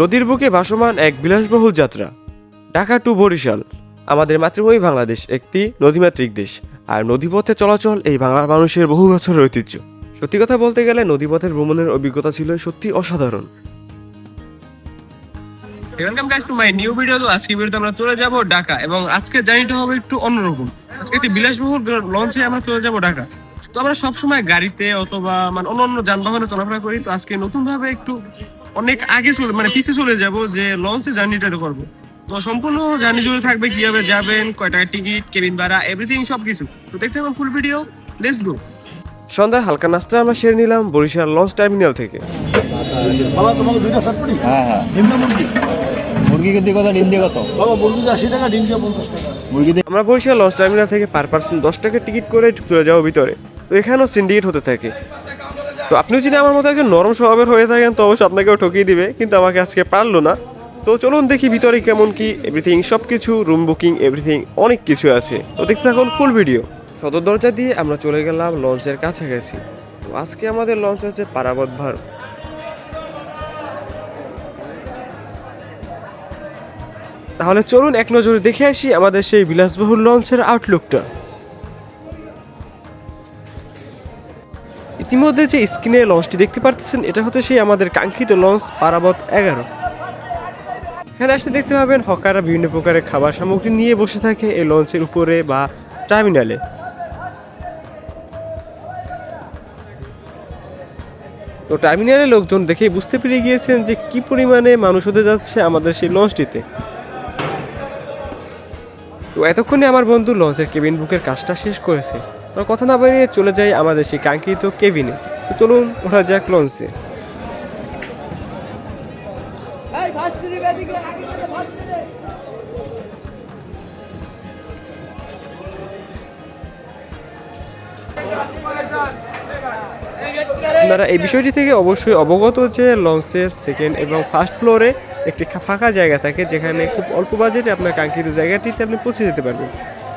নদীর বুকে ভাসমান এক বিলাসবহুল যাত্রা। ঢাকা টু বরিশাল, আমাদের মাতৃভূমি বাংলাদেশ, একটি নদীমাতৃক দেশ। আর নদীপথে চলাচল এই বাংলার মানুষের বহু বছরের ঐতিহ্য। সত্যি কথা বলতে গেলে নদীপথের ভ্রমণের অভিজ্ঞতা ছিল সত্যি অসাধারণ। Welcome guys to my new video তো আজকে ভিডিওতে আমরা চলে যাব ঢাকা। এবং আজকে জার্নিটা হবে একটু অন্যরকম। আজকে একটি বিলাসবহুল লঞ্চে আমরা চলে যাব ঢাকা। তো আমরা সব সময় গাড়িতে অথবা মানে অন্য অন্য যানবাহনে চলাফেরা করি। তো আজকে নতুন ভাবে একটু অনেক আগে চলে মানে পিছিয়ে চলে যাব যে লঞ্চে জার্নিটা করব। তো সম্পূর্ণ জার্নি জুড়ে থাকবে কীভাবে যাবেন কয় টাকা টিকিট কেবিন ভাড়া এভরিথিং সবকিছু। তো দেখতে হবে ফুল ভিডিও লেটস গো সন্ধ্যার হালকা নাস্তা আমরা সেরে নিলাম বরিশাল লঞ্চ টার্মিনাল থেকে। বাবা তোমাকে দুইটা পড়ি হ্যাঁ হ্যাঁ। মুরগি? মুরগি দিয়ে কত ডিম দিয়ে কত? বাবা মুরগি দিয়ে আশি টাকা ডিম দিয়ে পঞ্চাশ টাকা। মুরগি দিয়ে আমরা বরিশাল লঞ্চ টার্মিনাল থেকে পার পার্সন দশ টাকা টিকিট করে চলে যাব ভিতরে। তো এখানেও সিন্ডিকেট হতে থাকে। তো আপনিও যদি আমার মতো একজন নরম স্বভাবের হয়ে থাকেন, তো অবশ্যই আপনাকেও ঠকিয়ে দিবে, কিন্তু আমাকে আজকে পারল না। তো চলুন দেখি ভিতরে কেমন কি এভরিথিং সব কিছু রুম বুকিং এভরিথিং অনেক কিছু আছে। তো দেখতে থাকুন ফুল ভিডিও সদর দরজা দিয়ে আমরা চলে গেলাম লঞ্চের কাছাকাছি। তো আজকে আমাদের লঞ্চ আছে পারাবত ভার। তাহলে চলুন এক নজরে দেখে আসি আমাদের সেই বিলাসবহুল লঞ্চের আউটলুকটা ইতিমধ্যে যে স্ক্রিনে লঞ্চটি দেখতে পাচ্ছেন এটা হচ্ছে সেই আমাদের কাঙ্ক্ষিত লঞ্চ পারাবত এগারো। এখানে আসতে দেখতে পাবেন হকাররা বিভিন্ন প্রকারের খাবার সামগ্রী নিয়ে বসে থাকে এই লঞ্চের উপরে বা টার্মিনালে। তো টার্মিনালে লোকজন দেখেই বুঝতে পেরে গিয়েছেন যে কি পরিমাণে মানুষ হতে যাচ্ছে আমাদের সেই লঞ্চটিতে। তো এতক্ষণে আমার বন্ধু লঞ্চের কেবিন বুকের কাজটা শেষ করেছে। কথা না বাড়িয়ে চলে যাই আমাদের সেই কাঙ্ক্ষিত কেবিনে। চলুন ওঠা যাক লঞ্চে। আপনারা এই বিষয়টি থেকে অবশ্যই অবগত যে লঞ্চের সেকেন্ড এবং ফার্স্ট ফ্লোরে একটি ফাঁকা জায়গা থাকে যেখানে খুব অল্প বাজেটে আপনার কাঙ্ক্ষিত জায়গাটিতে আপনি পৌঁছে যেতে পারবেন।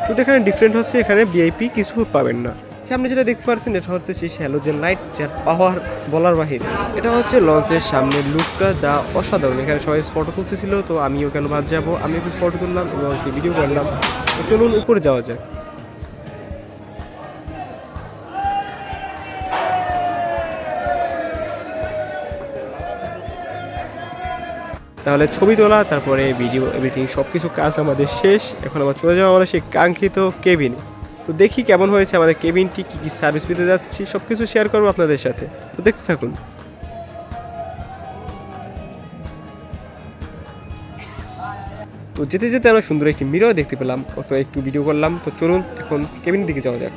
শুধু এখানে ডিফারেন্ট হচ্ছে এখানে ভিআইপি কিছু পাবেন না। সামনে যেটা দেখতে পাচ্ছেন, এটা হচ্ছে সেই হ্যালোজেন লাইট যার পাওয়ার বলার বাহির। এটা হচ্ছে লঞ্চের সামনের লুকটা যা অসাধারণ। এখানে সবাই ফটো তুলতেছিল, তো আমিও কেন বাদ যাব? আমি একটু ফটো তুললাম এবং একটি ভিডিও করলাম চলুন উপরে যাওয়া যাক। তাহলে ছবি তোলা, তারপরে ভিডিও এভরিথিং সব কিছু কাজ আমাদের শেষ। এখন আমরা চলে যাওয়া আমাদের সেই কাঙ্ক্ষিত কেবিনে তো দেখি কেমন হয়েছে আমাদের কেবিনটি কী কী সার্ভিস পেতে যাচ্ছি সব কিছু শেয়ার করব আপনাদের সাথে। তো দেখতে থাকুন। তো যেতে যেতে আমরা সুন্দর একটি মিরর দেখতে পেলাম। অত একটু ভিডিও করলাম। তো চলুন এখন কেবিনের দিকে যাওয়া যাক।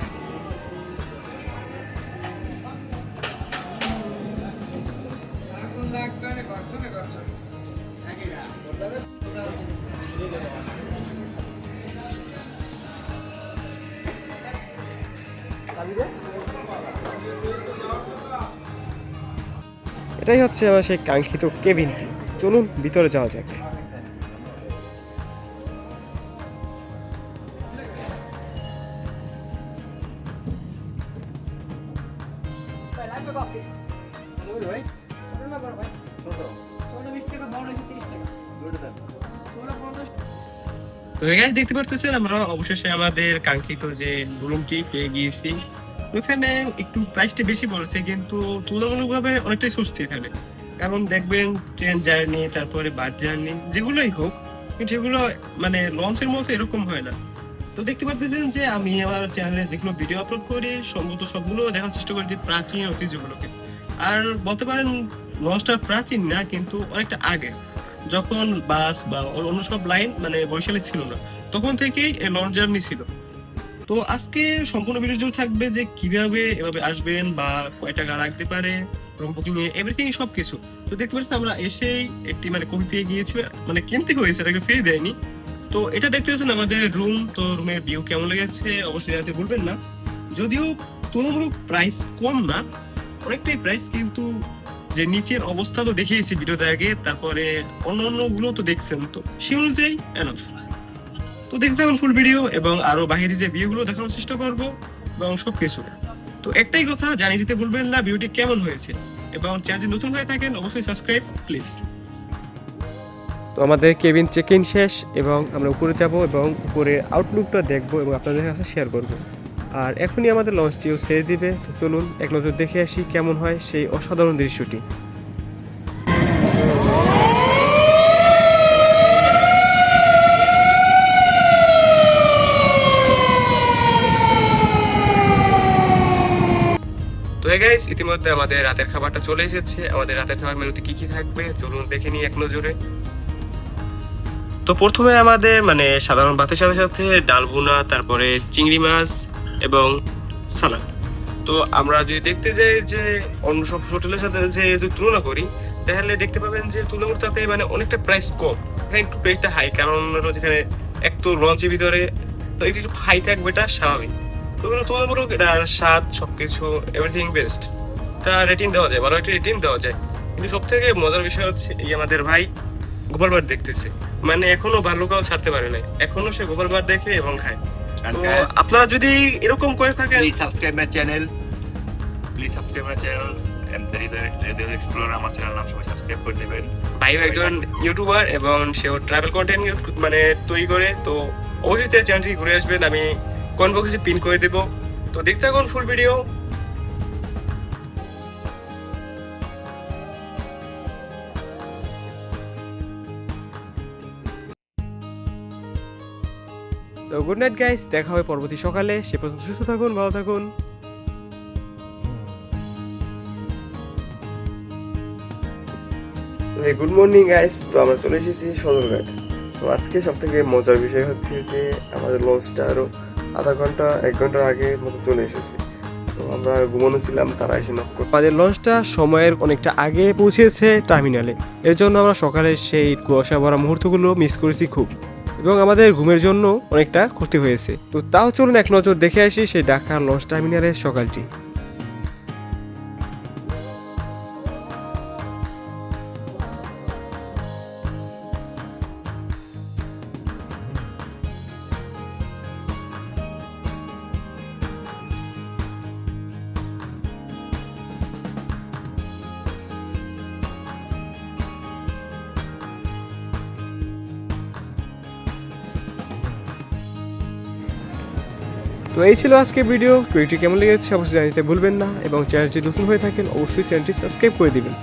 এটাই হচ্ছে আমার সেই কাঙ্ক্ষিত কেবিনটি চলুন ভিতরে যাওয়া যাক। তো এখানে দেখতে পারতেছেন, আমরা অবশেষে আমাদের কাঙ্ক্ষিত যে রুমটি পেয়ে গিয়েছি। ওখানে একটু প্রাইসটা বেশি পড়েছে, কিন্তু তুলনামূলকভাবে অনেকটাই সস্তি এখানে। কারণ দেখবেন ট্রেন জার্নি তারপরে বাস জার্নি যেগুলোই হোক সেগুলো মানে লঞ্চের মতো এরকম হয় না। তো দেখতে পারতেছেন যে আমি আমার চ্যানেলে যেগুলো ভিডিও আপলোড করি, সম্ভবত সবগুলো দেখার চেষ্টা করি যে প্রাচীন ঐতিহ্যগুলোকে। আর বলতে পারেন লঞ্চটা প্রাচীন না, কিন্তু অনেকটা আগে। যখন বাস বা অন্য সব লাইন মানে বরিশালে ছিল না, তখন থেকেই লঞ্চ জার্নি ছিল। তো আজকে সম্পূর্ণ ভিডিও জুড়ে থাকবে যে কীভাবে এভাবে আসবেন বা কয় টাকা লাগতে পারে রুম বুকিং এ এভরিথিং সব কিছু তো দেখতে পাচ্ছি আমরা এসেই একটি মানে কপি পেয়ে গিয়েছি মানে কিনতে হয়েছে এটাকে ফ্রি দেয়নি। তো এটা দেখতে পাচ্ছেন আমাদের রুম তো রুমের ভিউ কেমন লেগেছে, অবশ্যই জানাতে ভুলবেন না। যদিও তুলনামূলক প্রাইস কম না, অনেকটাই প্রাইস কিন্তু যে নিচের অবস্থা তো দেখিয়েছি ভিডিওতে আগে, তারপরে অন্য অন্যগুলো তো দেখছেন তো। সে অনুযায়ী তো দেখতে থাকুন ফুল ভিডিও এবং আরও বাহিরে যে ভিউ গুলো দেখানোর চেষ্টা করব এবং সবকিছু। তো একটাই কথা, জানিয়ে দিতে ভুলবেন না ভিডিওটি কেমন হয়েছে এবং চ্যানেল নতুন হয়ে থাকেন, অবশ্যই সাবস্ক্রাইব প্লিজ তো আমাদের কেবিন চেক ইন শেষ এবং আমরা উপরে যাব এবং উপরে আউটলুকটা দেখব এবং আপনাদের কাছে শেয়ার করব। আর এখনই আমাদের লঞ্চটিও ছেড়ে দিবে। তো চলুন, এক নজর দেখে আসি কেমন হয় সেই অসাধারণ দৃশ্যটি। তো ইতিমধ্যে আমাদের রাতের খাবারটা চলে এসেছে। আমাদের রাতের খাবার মেনুতে কি কি থাকবে, চলুন দেখে নিই এক নজরে। তো প্রথমে আমাদের মানে সাধারণ ভাতের সাথে সাথে ডাল তারপরে চিংড়ি মাছ এবং সালাদ। তো আমরা যদি দেখতে যাই যে অন্য সব হোটেলের সাথে যে যদি তুলনা করি, তাহলে দেখতে পাবেন যে তুলনার সাথে মানে অনেকটা প্রাইস কম। এখানে একটু প্রাইসটা হাই কারণ যেখানে এক তো লঞ্চের ভিতরে, তো এটি একটু হাই থাকবে, এটা স্বাভাবিক। তো এগুলো তুলনামূলক এটার স্বাদ, সবকিছু এভরিথিং বেস্ট এটা রেটিং দেওয়া যায়, ভালো একটা রেটিং দেওয়া যায়। কিন্তু সব থেকে মজার বিষয় হচ্ছে এই আমাদের ভাই গোপাল বার দেখতেছে। মানে এখনও বাল্যকাল ছাড়তে পারে নাই। এখনও সে গোপাল বার দেখে এবং খায়। আপনারা যদি এরকম করে থাকেন please subscribe my channel. And the Radio Explorer আমার চ্যানেল নাম সবাই সাবস্ক্রাইব করে দেবেন একজন ইউটিউবার এবং সেও ট্রাভেল কন্টেন্ট মানে তৈরি করে তো অবশ্যই চ্যানেলটি ঘুরে আসবেন। আমি কোন বক্সে পিন করে দেবো। তো দেখতে থাকুন ফুল ভিডিও তো গুড নাইট গাইস দেখা হবে পরবর্তী সকালে। সে পর্যন্ত সুস্থ থাকুন ভালো থাকুন। গুড মর্নিং গাইস তো আমরা চলে এসেছি সদরঘাট। তো আজকে সব থেকে মজার বিষয় হচ্ছে যে আমাদের লঞ্চটা আরও আধা ঘণ্টা এক ঘণ্টার আগে মতো চলে এসেছে। তো আমরা ঘুমানো ছিলাম তারা এসে নক আমাদের লঞ্চটা সময়ের অনেকটা আগে পৌঁছেছে টার্মিনালে এর জন্য আমরা সকালে সেই কুয়াশা ভরা মুহূর্তগুলো মিস করেছি খুব। এবং আমাদের ঘুমের জন্য অনেকটা ক্ষতি হয়েছে। তো তাও চলুন এক নজর দেখে আসি সেই ঢাকা লঞ্চ টার্মিনালের সকালটি। তো এই ছিল আজকে ভিডিও। ভিডিওটি কেমন লেগেছে অবশ্যই জানিতে ভুলবেন না এবং চ্যানেলটি নতুন হয়ে থাকেন, অবশ্যই চ্যানেলটি সাবস্ক্রাইব করে দিবেন।